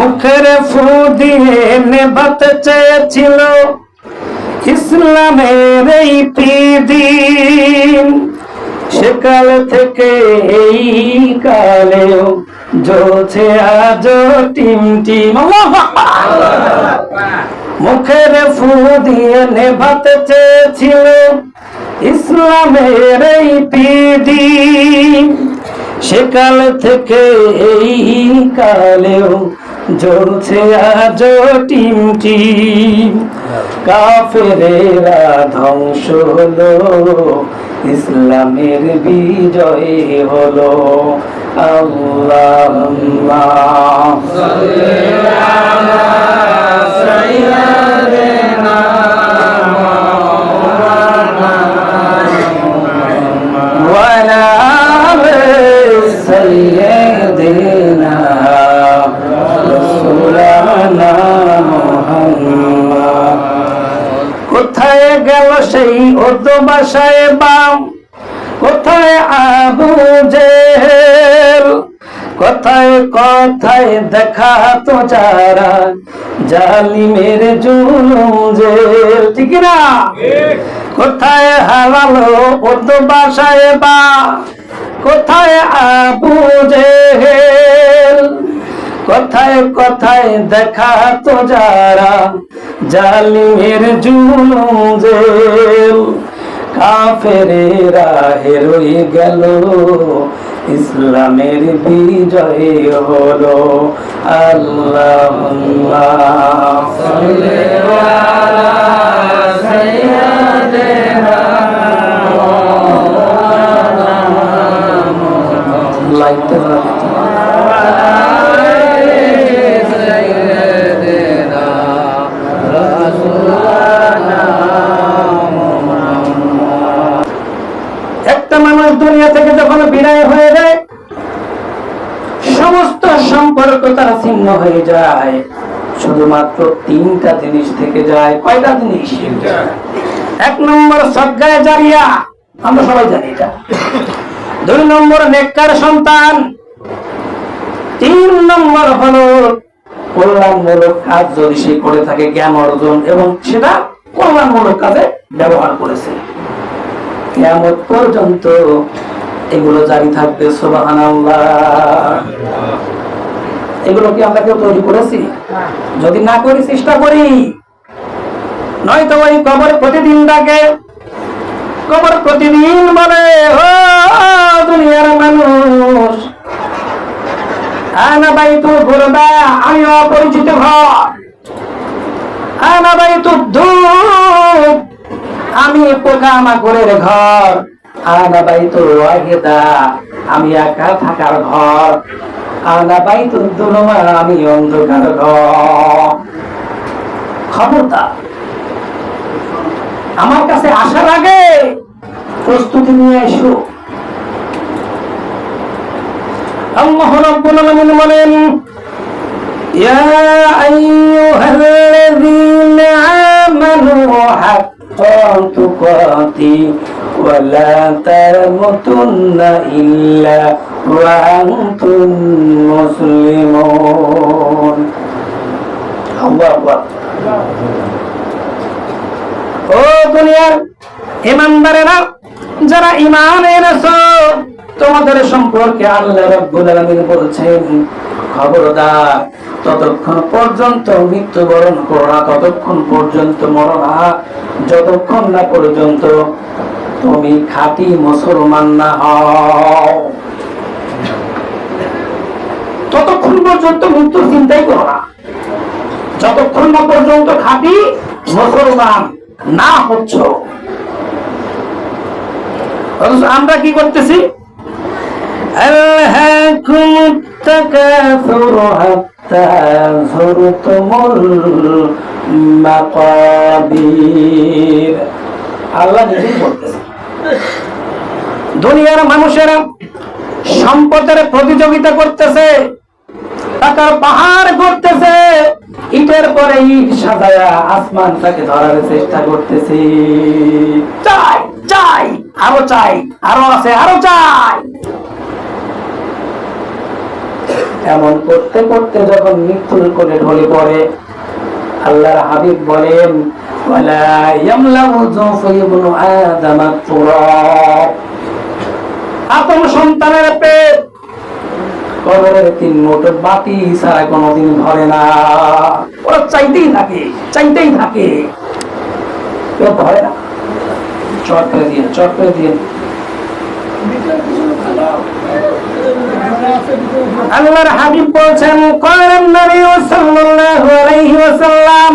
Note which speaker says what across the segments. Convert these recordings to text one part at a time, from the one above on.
Speaker 1: মুখের ফু দিয়ে নেভাতে চেয়েছিল ইসলামের এই দিন সেকাল থেকে এই কালেও জ্বলছে আজ টিম টিম। মুখের ফু দিয়ে নেভাতে চেয়েছিল ইসলামের এই দিন সেকাল থেকে এই কালেও জ্বলছে আজ টিমটি কাফেরেরা ধ্বংস হলো ইসলামের বিজয় হলো। আল্লাহ সাল্লাল্লাহু উর্দু ভাষায় বাম কোথায় আবু জেহেল? কোথায় কোথায় দেখা তো যারা জালিমের জুলুম জেল ঠিক না? কোথায় হারালো উর্দু ভাষায় বা কোথায় আবু জেহেল? কোথায় কথায় দেখা তো যারা জালিমের জুলুম জেল কাফেরেরা হেরোই গেল, ইসলামের বিজয় হলো আল্লাহ। লাইটটা থেকে যখন বিদায় হয়ে যায়, সমস্ত সম্পর্ক তারা ছিন্ন হয়ে যায়। শুধুমাত্র তিনটা জিনিস থেকে যায়। কয়টা জিনিস? এক নম্বর সজ্ঞায় জারিয়া। আমরা সবাই জানি এটা। দুই নম্বর নেককার সন্তান। তিন নম্বর হলো কল্যাণমূলক কাজ যদি সে করে থাকে জ্ঞান অর্জন এবং সেটা কল্যাণমূলক কাজে ব্যবহার করেছে। কেয়ামত পর্যন্ত এগুলো জারি থাকবে এগুলো কি আমরা কেউ তৈরি করেছি? যদি না করি, চেষ্টা করি। নয়তো ওই কবর প্রতিদিন ডাকে কবর প্রতিদিন বলে, ও দুনিয়ার মানুষ, আনা বাই তু ঘুরবা আমি অপরিচিত ঘর। আনা বাই তু ধূপ, আমি পোকা মাকড়ের ঘর। আনা বাই তু ওয়াহিদা, আমি একা থাকার ঘর। আনা বাই তু দুলমা আমি অন্ধকার আমার কাছে আসার আগে প্রস্তুতি নিয়ে এসো। আল্লাহ রাব্বুল আলামিন বলেন, ইয়া আইয়ুহাল্লাযীনা আমানু হাক্কা তামুতুন্না ইল্লা ওয়া আনতুম মুসলিমুন। আল্লাহু আকবার। ও দুনিয়ার ইমানদারেরা, যারা ইমান এনেছো, তোমাদের সম্পর্কে আল্লাহ রাব্বুল আলামিন বলছেন, খবরদার, ততক্ষণ পর্যন্ত মৃত্যুবরণ করো না, ততক্ষণ পর্যন্ত মরো না, যতক্ষণ না পর্যন্ত তুমি খাঁটি মুসলমান না হও। ততক্ষণ পর্যন্ত মৃত্যু চিন্তাই করো না, যতক্ষণ পর্যন্ত খাঁটি মুসলমান না হচ্ছ। আমরা কি করতেছি? আল্লাহ নিজেই দুনিয়ার মানুষেরা সম্পদের প্রতিযোগিতা করতেছে টাকার পাহাড় করতেছে ইটের পরে ইট সাজায়া আসমানটাকে ধরার চেষ্টা করতেছে। চাই চাই, আরও চাই, আরও আছে, আরও চাই। এমন করতে করতে যখন মৃত্যুর কোলে ঢলে পড়ে, আল্লাহর হাবিব বলেন ওয়ালা ইয়ামলাউ যুফু ইবনু আদম তুরাব আদম সন্তানের পেট কবরের তিন মোটর বাতি ছাড়া কোনোদিন ধরে না। ওরা চাইতেই থাকে চাইতেই থাকে। কেউ ধরে না? চট করে দিয়ে, চট করে দিয়ে। আল্লাহর হাবিব বলছেন করেন নবী সাল্লাল্লাহু আলাইহি ওয়াসাল্লাম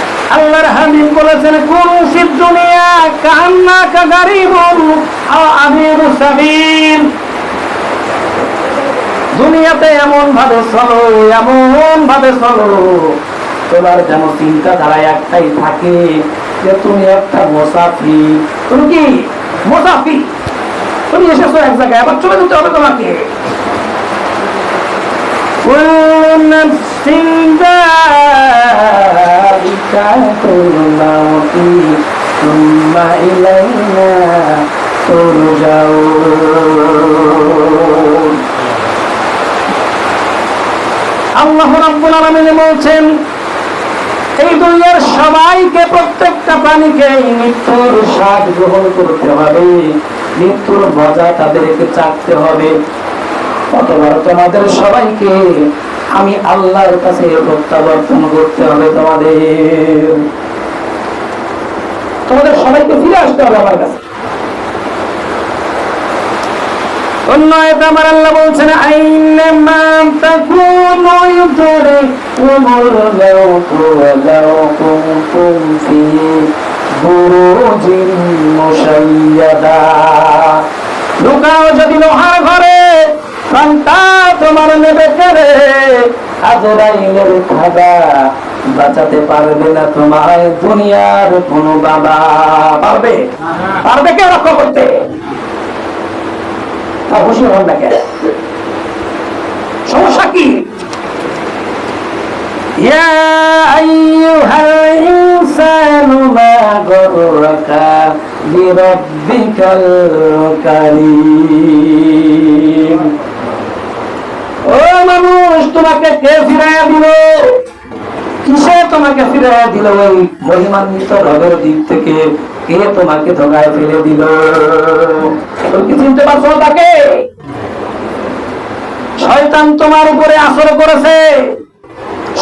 Speaker 1: আল্লাহর হাবিব বলেছেন কোন শিব দুনিয়া কান্না কা গারিবুন আও আমির সাবিল দুনিয়াতে এমন ভাবে চলো এমন ভাবে চলো তোমার যেন চিন্তা ধারায় একটাই থাকে যে তুমি একটা মোসাফি তুমি কি মোসাফি তুমি এসেছো এক জায়গায় আবার চলে যেতে হবে তোমাকে كل نفس ذائقة الموت ثم إلينا ترجعون আল্লাহ রাব্বুল আলামিন বলছেন এই দুনিয়ার সবাইকে প্রত্যেকটা প্রাণীকে এই মৃত্যুর স্বাদ গ্রহণ করতে হবে মৃত্যুর মজা তাদেরকে চাকতে হবে অতবার তোমাদের সবাইকে আমি আল্লাহর কাছে প্রত্যাবর্তন করতে হবে তোমাদের। তোমাদের সবাইকে ফিরে আসতে হবে আমার কাছে। অন্য আল্লাহ বলছেন লুকাও যদি লোহার ঘরে সন্তা তোমার নেবে কেড়ে আজরাইলের খাদা বাঁচাতে পারবে না তোমায় দুনিয়ার কোনো বাবা পারবে পারবে কে রক্ষা করতে তা খুশি হন না কেন সমস্যা কি يا أيها الإنسان ما غرك بربك الكريم ও মানুষ, তোমাকে কে ফিরাইয়া দিল? কিসে তোমাকে ফিরাইয়া দিল? ওই মহিমান্বিত রবের দিক থেকে কে তোমাকে ধোকায় ফেলে দিল? কি চিনতে পারছ তাকে? শয়তান তোমার উপরে আসর করেছে।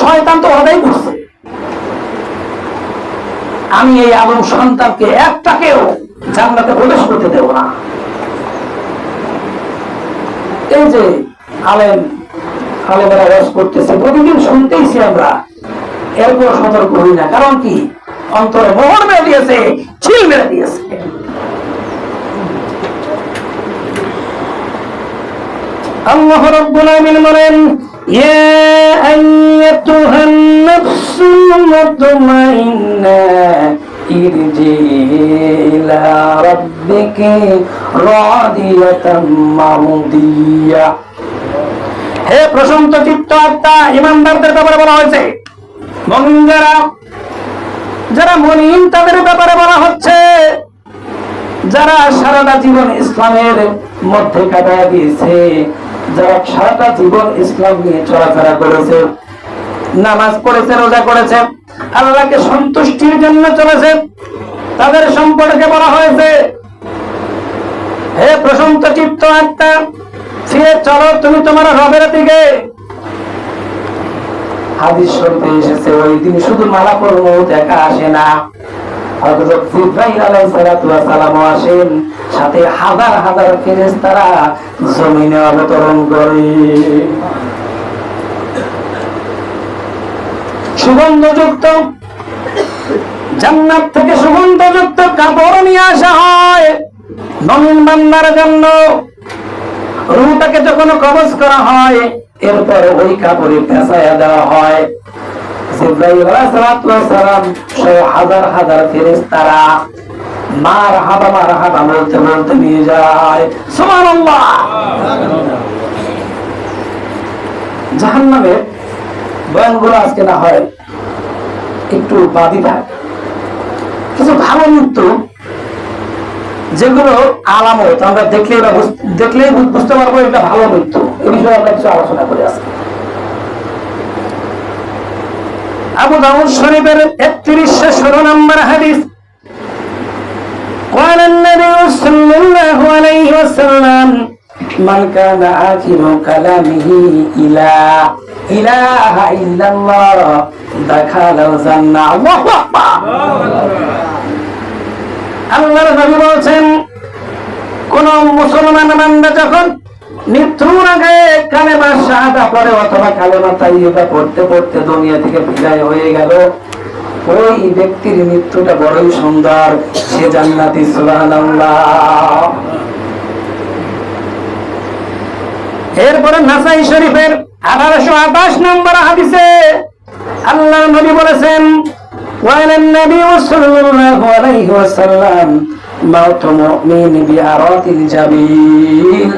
Speaker 1: শয়তান তো হবেই করছে আমি এই আলম সন্তানকে একটাকেও জান্নাতে প্রবেশ করতে দেব না। এই যে আলেম, আলেমেরা রস করতেছে। প্রতিদিন শুনতেইছি আমরা, এরপর সতর্ক হই না। কারণ কি? অন্তরে মোহর মেরে দিয়েছে ছিল মেরে দিয়েছে। আল্লাহ রাব্বুল আলামিন বলেন, ইয়া আইয়াতুহান নাফসুল মুতমাইন্না হে প্রশান্ত চিত্ত আত্মা ইমানদারদের ব্যাপারে বলা হয়েছে। যারা মনিন তাদের ব্যাপারে বলা হচ্ছে, যারা সারাটা জীবন ইসলামের মধ্যে কাটায় দিয়েছে, যারা সারাটা জীবন ইসলাম নিয়ে চলাফেরা করেছে, নামাজ পড়েছে, রোজা করেছে আল্লাহকে সন্তুষ্টির জন্য চলেছে, তাদের সম্পর্কে বলা হয়েছে, হে প্রশান্ত চিত্ত আত্মা ফিরে চলো তুমি তোমার রবের দিকে। হাদিস এসেছে, ওই দিন শুধু মালাকুল মৌত একা আসে না। হযরত আলাইহিস সালাতু সালামও আসেন, সাথে হাজার হাজার ফেরেশতারা জমিনে অবতরণ করে। সুগন্ধযুক্ত। জান্নাত থেকে সুগন্ধযুক্ত কাপড় নিয়ে আসা হয়। নমিন বান্দার জন্য। রুটাকে যখন কবজ করা হয়, এরপর ওই কাপড়ে পেঁচাইয়া দেওয়া হয়। জাহান্নামের বয়ানগুলো আজকে না হয় একটু বাদী থাক কিছু ভালো মৃত্যু যেগুলো আলামত আমরা দেখলেই বা বুঝ- দেখলেই বুঝ- বুঝতে পারবো এটা ভালো মৃত্যু এ বিষয়ে আমরা কিছু আলোচনা করে আজকে আবু দাউদ শরীফের একত্রিশশো ষোলো নম্বর হাদিস قال النبي صلى الله عليه وسلم من كان آخر كلامه إلى إله إلا الله دخل الجنة الله أكبر আল্লাহর নবী বলছেন কোন মুসলমান বান্দা যখন মৃত্যুর আগে কালেমা শাহাদা পড়ে অথবা কালেমা তাইয়্যিবা পড়তে পড়তে দুনিয়া থেকে বিদায় হয়ে গেল ওই ব্যক্তির মৃত্যুটা বড়ই সুন্দর সে জান্নাতি সুবহানাল্লাহ এরপরে নাসাই শরীফের আঠারোশো আঠাশ নম্বর হাদিসে আল্লাহ নবী বলেছেন وعلى النبي صلى الله عليه وسلم موت مؤمن بأرات الجبين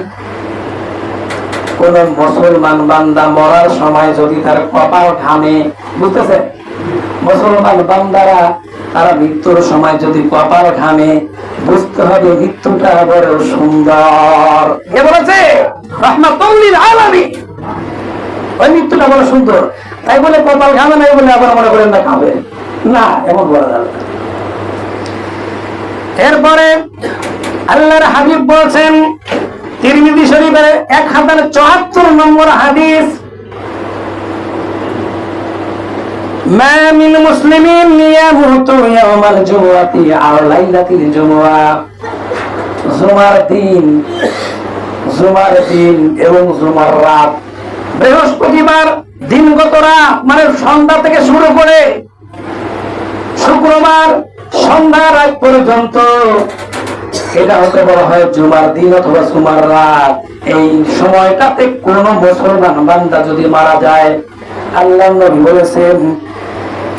Speaker 1: কোন মুসলমান বান্দা মরার সময় যদি তার কপাল ঘামে বুঝতেছে মুসলমান বান্দারা, তারা মৃত্যুর সময় যদি কপাল ঘামে, বুঝতে হবে মৃত্যুটা বড় সুন্দর। ওই মৃত্যুটা বড় সুন্দর। তাই বলে কপাল ঘামে নাই বলে আবার মনে করেন না খাবে না, এমন বলা যাবে এরপরে আল্লাহর হাবিব বলছেন, তিরমিজি শরীফের এক হাজার চুয়াত্তর নম্বর হাদিস মুসলিমিন ইয়ামুতু ইয়াওমাল আও লাইলাতিল জুমার দিন জুমার দিন এবং জুমার রাত। বৃহস্পতিবার দিনগত রাত মানে সন্ধ্যা থেকে শুরু করে শুক্রবার সন্ধ্যা রাত পর্যন্ত এটা হতে বলা হয় জুমার দিন অথবা জুমার রাত। এই সময়টাতে কোন মুসলমান বান্দা যদি মারা যায়, আল্লাহ নবী বলেছেন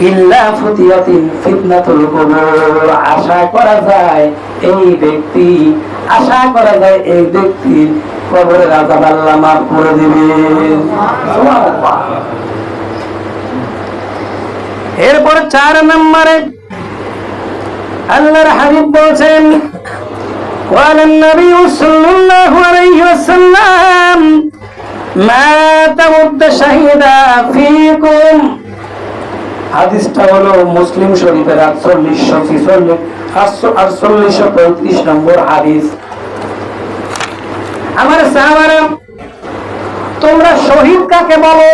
Speaker 1: ইল্লা ফুতিয়াতিন ফিতনাতুল কুবুর আশা করা যায় এই ব্যক্তি আশা করা যায় এই ব্যক্তি কবরের আযাব আল্লাহ মাফ করে দিবেন সুবহানাল্লাহ এরপর চার নম্বরে আল্লাহর হাবিব বলছেন قال النبي صلى الله عليه وسلم ما تمد شهيدا فيكم হাদিসটা হলো মুসলিম শরীফের আটচল্লিশশো ছিচল্লিশ আটচল্লিশশো পঁয়ত্রিশ নম্বর হাদিস। আমার সাহাবারা, তোমরা শহীদ কাকে বলো?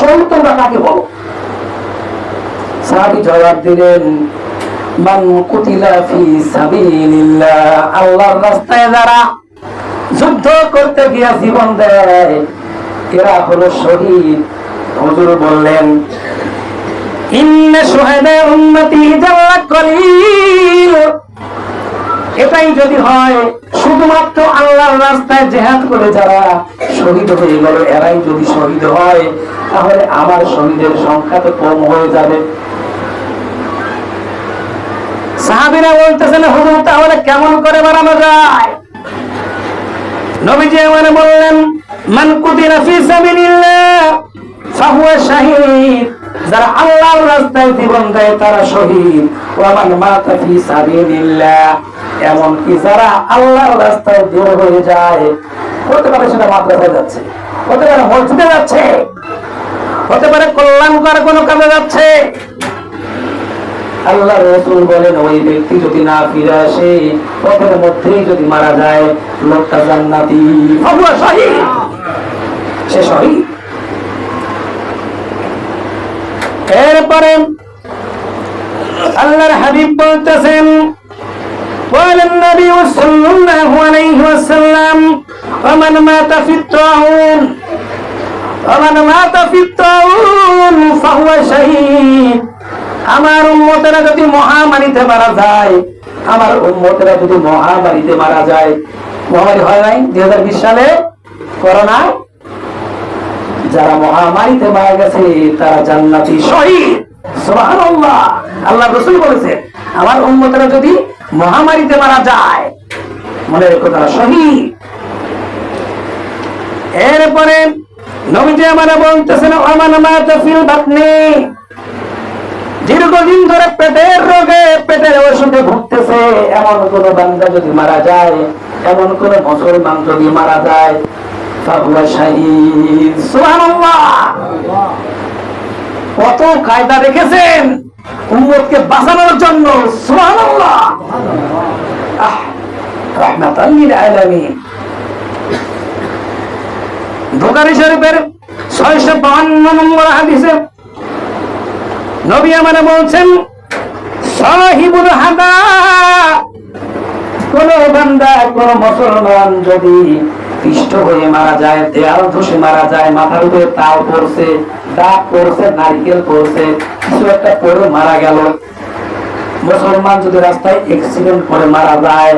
Speaker 1: শহীদ তোমরা কাকে বলো? সাহাবী জবাব দিলেন, মান কুতিলা ফি সাবিলিল্লাহ, আল্লাহর রাস্তায় যারা যুদ্ধ করতে গিয়া জীবন দেয়, এরা হলো শহীদ। হুজুর বললেন এটাই যদি হয়, শুধুমাত্র আল্লাহর রাস্তায় জেহাদ করে যারা শহীদ হয়ে গেল, এরাই যদি শহীদ হয়, তাহলে আমার শহীদের সংখ্যা তো কম হয়ে যাবে। সাহাবিরা বলতেছেন, হুজুর, তাহলে কেমন করে বাড়ানো যায়? নবীজি আমার বললেন, মান যারা আল্লাহর রাস্তায় জীবন দেয় তারা শহীদ। ওয়া মান মাতা ফি সাবিলিল্লাহ। এমন কি যারা আল্লাহর রাস্তায় দূর হয়ে যায় হতে পারে সেটা মাদ্রাসায় যাচ্ছে হতে পারে মসজিদে যাচ্ছে হতে পারে কল্যাণকর কোনো কাজে যাচ্ছে। আল্লাহ রসুল বলেন, ওই ব্যক্তি যদি না ফিরে আসে, পথের মধ্যেই যদি মারা যায়, লোকটা জান্নাতি। সে শহীদ। এরপরে আল্লাহর হাবিব বলতেছেন قال النبي صلى الله عليه وسلم ومن مات في الطاعون ومن مات في الطاعون فهو شهيد আমার উম্মতেরা যদি মহামারীতে মারা যায় আমার উম্মতেরা যদি মহামারীতে মারা যায় মহামারী হয় নাই দুই হাজার বিশ সালে করোনা যারা মহামারীতে মারা গেছে, তারা জান্নাতি শহীদ। আল্লাহ রসুল বলেছে, আমার উম্মতেরা যদি মহামারীতে মারা যায়, মনে রেখো তারা শহীদ। এরপরে নবীজি আমারা বলতেছেন আমান মাতা ফিল বাতনি। দীর্ঘদিন ধরে পেটের রোগে, পেটের ওষুধে ভুগতেছে। এমন কোন বান্দা যদি মারা যায়, এমন কোন মুসলমান যদি মারা যায় কত কায়দা রেখেছেন উম্মতকে বাঁচানোর জন্য। সুবহানাল্লাহ। রাহমাতাল লিল আলামিন। বুখারী শরীফের 652 নম্বর বলছেন কোন কোন মুসলমান যদি পিষ্ট হয়ে মারা যায়, দেয়াল ধসে মারা যায়, মাথার উপরে তাল পড়ছে, দাগ পড়ছে, নারকেল পড়ছে, কিছু একটা পড়ে মারা গেল। মুসলমান যদি রাস্তায় অ্যাক্সিডেন্ট করে মারা যায়,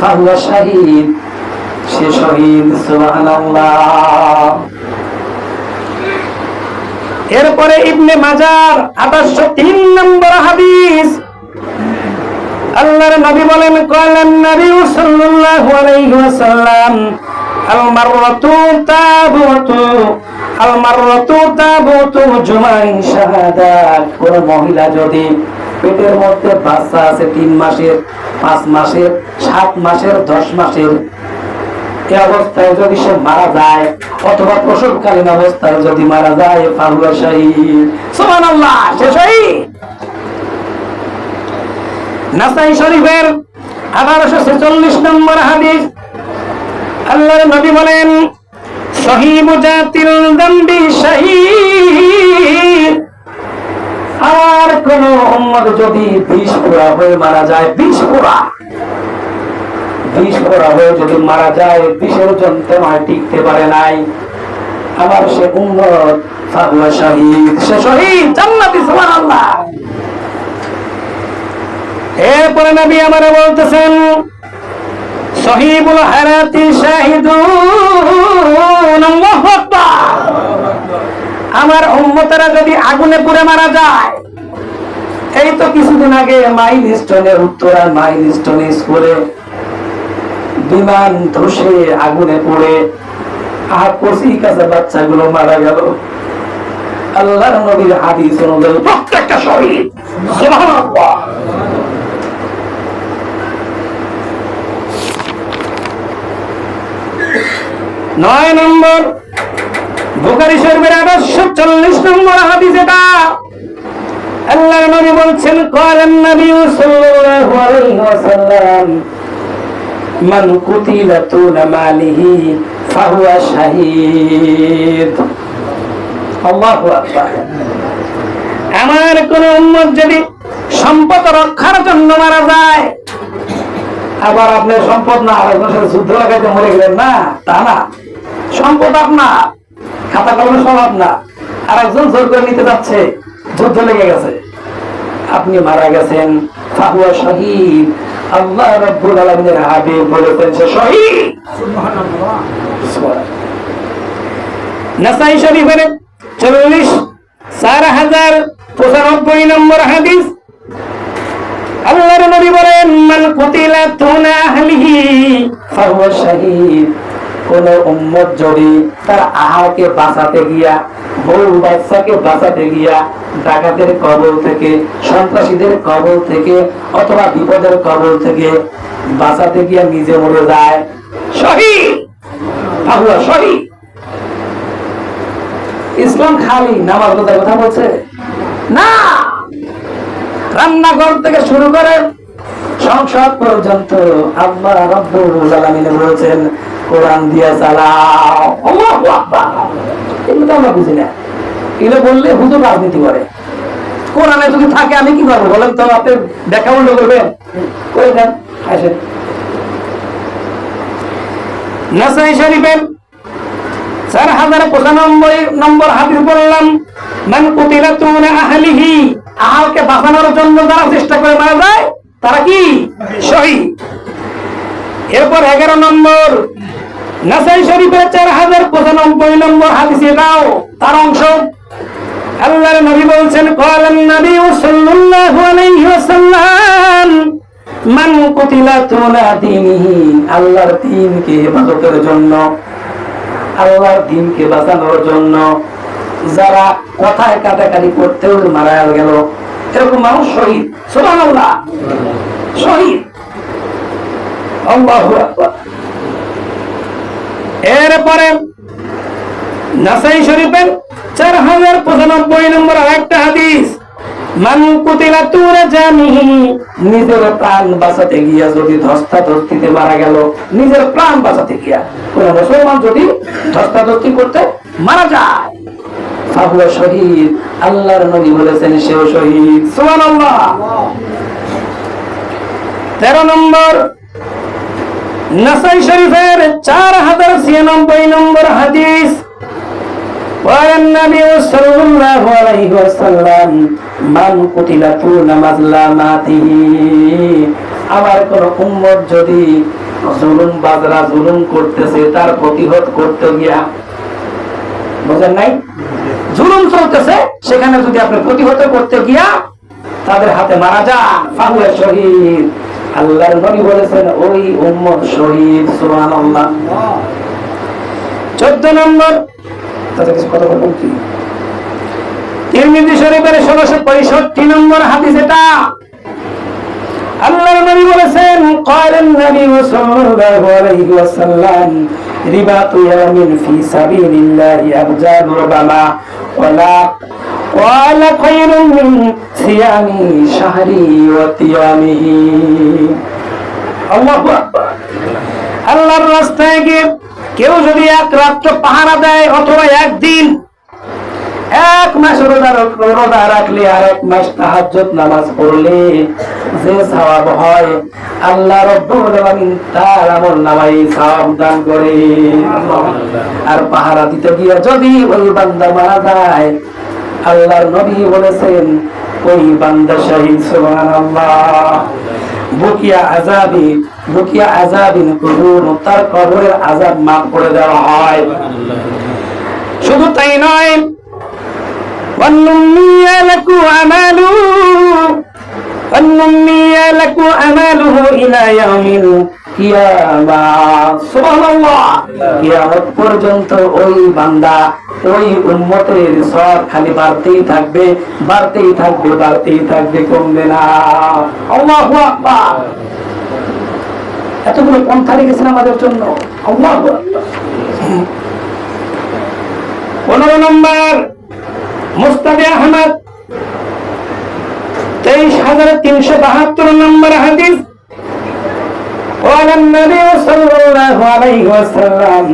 Speaker 1: ফাহুয়া শাহিদ, সে শহীদ, সুবহানাল্লাহ। এরপরে ইবনে মাজার আঠাশশো তিন নম্বর হাদিস। আল্লাহর নবী বলেন, কলেন নবী সাল্লাল্লাহু আলাইহি ওয়াসাল্লাম তাবুতু আল মাররাতু তাবুতু জুমাই শাহাদাত কোন মহিলা যদি পেটের মধ্যে বাচ্চা আছে তিন মাসের, পাঁচ মাসের, সাত মাসের, দশ মাসের এই অবস্থায় যদি সে মারা যায়, অথবা প্রসবকালীন অবস্থায় যদি মারা যায় ফাহুয়া শহীদ। সুবহানাল্লাহ, সে শহীদ! নাসাই শরীফের আঠারোশো ছেচল্লিশ নম্বর হাদিস আল্লাহর নবী বলেন আর কোন উম্মত যদি বিষ পোড়া হয়ে মারা যায়, বিষ পোড়া। বিষ করা হয়ে যদি মারা যায়, বিষের যন্ত্রণায় টিকতে পারে নাই। আমার সে সুবহানাল্লাহ। এরপরে নবী আমারে বলতেছেন সহিবুল হারাতি শাহিদুন আমার উম্মতেরা যদি আগুনে পুড়ে মারা যায়, এই তো কিছুদিন আগে মাইল স্টোনের উত্তরার মাইল স্টোনে স্কুলে বিমান ধসে আগুনে পড়ে আর কচি কাছে বাচ্চাগুলো মারা গেল। আল্লাহর নবীর হাদিস অনুযায়ী প্রত্যেকটা শহীদ। সুবহানাল্লাহ। নয় নম্বর। বুখারী শরীফের চল্লিশ নম্বর হাদিস এটা আল্লাহর নবী বলছেন করেন নবী সাল্লাল্লাহু আলাইহি ওয়াসাল্লাম, মান কুতিলা তুলা মালিহি, ফাহুয়া শাহীদ। আল্লাহু আকবার। আমার কোন উম্মত যদি সম্পদ রক্ষার জন্য মারা যায় আবার আপনার সম্পদ না আরেকজনের সাথে যুদ্ধ লাগাইতে মরে গেলেন না তা না। সম্পদ আপনার খাতা কলমে সব আপনার। আর একজন জোর করে নিতে যাচ্ছে যুদ্ধ লেগে গেছে। আপনি মারা গেছেন ফাহুয়া শহীদ। আল্লাহ রব্বুল আলামিনের হাবিব বলেছেন সে শহীদ। নাসাই শরীফের চল্লিশ চার হাজার পঁচানব্বই নম্বর হাদিস। আল্লাহর নবী বলেন, মান কুতিলা তুনা আহলিহি ফাহুয়া শাহীদ। কোন উম্মত যদি তার আহাকে বাঁচাতে গিয়া, বউ বাচ্চাকে বাঁচাতে গিয়া, ডাকাতের কবল থেকে, সন্ত্রাসীদের কবল থেকে, অথবা বিপদের কবল থেকে বাঁচাতে গিয়া নিজে মরে যায়, শহীদ! ফাহুয়া শহীদ। ইসলাম খালি নামাজ কথা বলছে? না! রান্নাঘর থেকে শুরু করে সংসদ পর্যন্ত আল্লাহ রব্বুল আলামিন বলেছেন, কোরআন দিয়া চালাও। আল্লাহু আকবার। এগুলো আমরা বুঝি না। এগুলো বললে হুজুর রাজনীতি করে। কোরআনে যদি থাকে, আমি কি করব? বলেন তো, আপনি দেখা উল্টো করবেন। করে দেন, আসেন। নাসাই শরীফের চার হাজার পঁচানব্বই নম্বর হাদিস বললাম মান কুতিলা তুমনে আহলিহি। আহালকে বাঁচানোর জন্য যারা চেষ্টা করে মারা যায়, তারা কি? শহীদ। এরপর এগারো নম্বর, নাসাই শরীফের চার হাজার পঁচানব্বই নম্বর হাদিসে নাও তার অংশ। আল্লাহর নবী বলছেন, কলান নবী ও সাল্লাল্লাহু আলাইহি ওয়াসাল্লাম, মান কুতিলা তুলা দীনিহি আল্লাহর দ্বীনকে হেফাজতের জন্য, আল্লাহর দ্বীনকে বাঁচানোর জন্য। যারা কথায় কাটাকাটি করতেও মারা গেল, এরকম মানুষ শহীদ। সুবহানাল্লাহ। শহীদ। এরপরে নাসাই শরীফের চার হাজার পঁচানব্বই নম্বর হাদিস নিজের প্রাণ বাঁচাতে গিয়া যদি মারা গেল, নিজের প্রাণ বাঁচাতে গিয়া। মুসলমান যদি ধস্তাধস্তি করতে মারা যায়। ফাহুয়া শহীদ আল্লাহর নবী বলেছেন সেও শহীদ সুবহানাল্লাহ তেরো নম্বর নাসাই শরীফের চার হাজার ছিয়ানব্বই নম্বর হাদিস قال النبي صلى الله عليه وسلم من قتل طول مظلماته আমার কোন উম্মত যদি জুলুম বাজরা জুলুম করতেছে তার প্রতিহত করতে গিয়া বুঝেন নাই জুলুম চলতেছে, সেখানে যদি আপনি প্রতিহত করতে গিয়া তাদের হাতে মারা যান শহীদ। আল্লাহর নবী বলেছেন, ওই উম্মত শহীদ 14 নম্বর তিরমিজি শরীফের 1665 নম্বর হাদিস এটা। আল্লাহর নবী বলেছেন رباط يوم في سبيل الله أرجال ربما ولا قال خير من صيام شهري وقيامه আল্লাহু আকবার আল্লাহর রাস্তায় গিয়ে কেউ যদি এক রাত্র পাহারা দেয় অথবা একদিন এক মাস রোজা রোজা রাখলে আর এক মাস তাহাজ্জুদ নামাজ পড়লে যে সওয়াব হয় আল্লাহ রব্বুল আলামিন তার আমল নামাই সওয়াব দান করে। আর পাহারা দিতে গিয়ে যদি ওই বান্দা মারা যায় আল্লাহর নবী বলেছেন ওই বান্দা শহীদ সুবহানাল্লাহ। বুকিয়া আজাবি বুকিয়া আজাবিন কুবুর তার কবরের আজাব মাফ করে দেওয়া হয়। শুধু তাই নয় والنمي لك أماله والنمي لك أماله إلى يوم القيامة سبحان الله কিয়ামত পর্যন্ত ওই বান্দা ওই উম্মতের সব খালি বাড়তেই থাকবে বাড়তেই থাকবে বাড়তেই থাকবে কমবে না আল্লাহু আকবার এতগুলো পন্থা রেখেছেন আমাদের জন্য আল্লাহু আকবার পনেরো নম্বর মুস্তাদে আহমদ তেইশ হাজার তিনশো বাহাত্তর নম্বর হাদিস قال النبي صلى الله عليه وسلم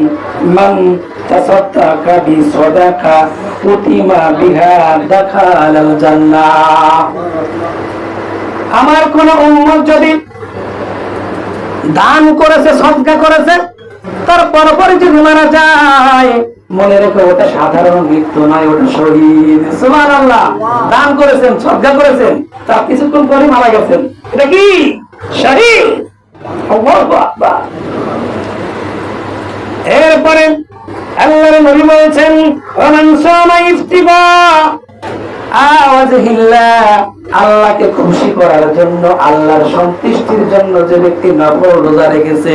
Speaker 1: من تصدق بصدقة أتم بها دخل الجنة আমার কোন উম্মত যদি দান করেছে সদকা করেছে তার পরপরই যদি মারা যায় মনে রেখে ওটা সাধারণ মৃত্যু নয় ওটা শহীদ। সুমান আল্লাহ দান করেছেন সদকা করেছেন। তার কিছুক্ষণ পরে মারা গেছেন। এটা কি? শহীদ। এরপরে আল্লাহর নবী বলছেন আল্লাহকে খুশি করার জন্য আল্লাহর সন্তুষ্টির জন্য যে ব্যক্তি নফল রোজা রেখেছে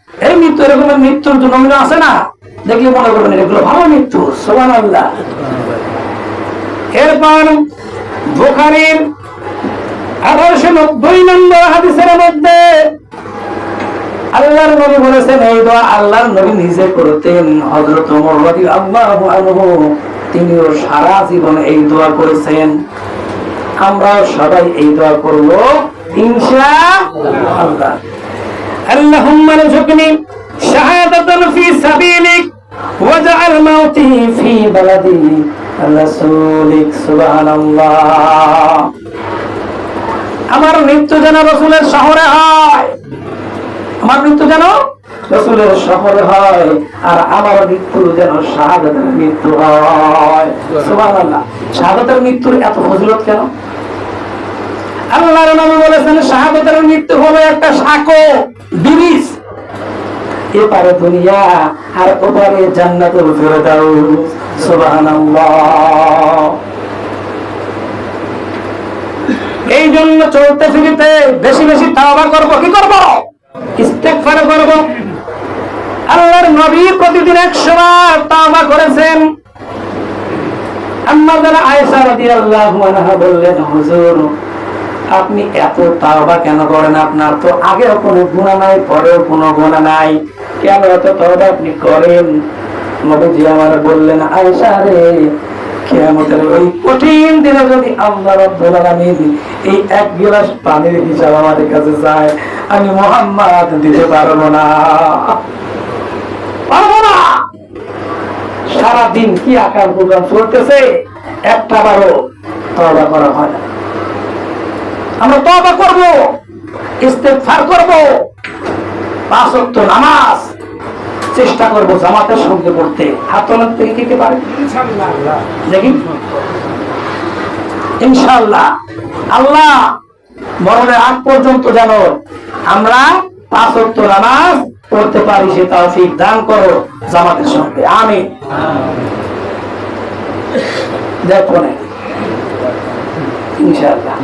Speaker 1: এই মৃত্যু এরকমের মৃত্যুর যে নমুনা আছে না? দেখলে মনে করবেন এগুলো ভালো মৃত্যু সোমান আল্লাহ এরপর বোখারির আঠারোশো নব্বই নম্বর হাদিসের মধ্যে আল্লাহর নবী বলেছেন, এই দোয়া আল্লাহর নবী নিজে করতেন। হযরত ওমর রাদিয়াল্লাহু আনহু, তিনিও সারা জীবন এই দোয়া করেছেন। আমরা সবাই এই দোয়া করব আমার মৃত্যু যেন রসুলের শহরে হয়, আমার মৃত্যু যেন রসুলের শহরে হয়, আর আমার মৃত্যু যেন শাহাদাতের মৃত্যু হয়। সুবহানাল্লাহ। শাহাদাতের মৃত্যুর এত ফজিলত কেন? আল্লাহর নবী বলেছেন, শাহাদাতের মৃত্যু হলো একটা সাঁকো এপারে দুনিয়া, আর ওপারে সুবহানাল্লাহ। এই জন্য চলতে ফিরিতে বেশি বেশি তাওবা করব, কি করব? ইস্তেগফার করব। আল্লাহর নবী প্রতিদিন 100 বার তাওবা করেছেন। আমাদের আয়েশা রাদিয়াল্লাহু আনহা বললেন, হুজুর আপনি এত তাওবা কেন করেন আপনার? তো আগেও কোনো গুনাহ নাই, পরেও কোনো গুনাহ নাই। কেন এত তাওবা আপনি করেন? নবীজি আমার বললেন, আয়েশা রে, কিয়ামতের ওই কঠিন দিনে যদি আল্লাহ রাব্বুল আলামিন এই এক গ্লাস পানির হিসাব আমাদের কাছে চায়, আমি মোহাম্মদ দিতে পারব না। পারব না। সারাদিন কি আকার প্রোগ্রাম চলতেছে? একটা বারও তবা করা হয় না। আমরা তবা করব ইস্তেগফার করব পাঁচ ওয়াক্ত নামাজ চেষ্টা করব জামাতের সঙ্গে পড়তে। হাত তোলার থেকে কি কে পারে? দেখি। ইনশাআল্লাহ। আল্লাহ মরণের আগ পর্যন্ত যেন আমরা পাঁচ ওয়াক্ত নামাজ পড়তে পারি সে তৌফিক দান করো জামাতের সঙ্গে। আমি দেখো না। ইনশাআল্লাহ।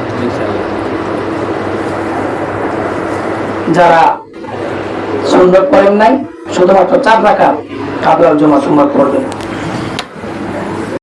Speaker 1: যারা সুন্দর করেন নাই শুধুমাত্র চার রাখা কাবলার জমা সুন্দর করবেন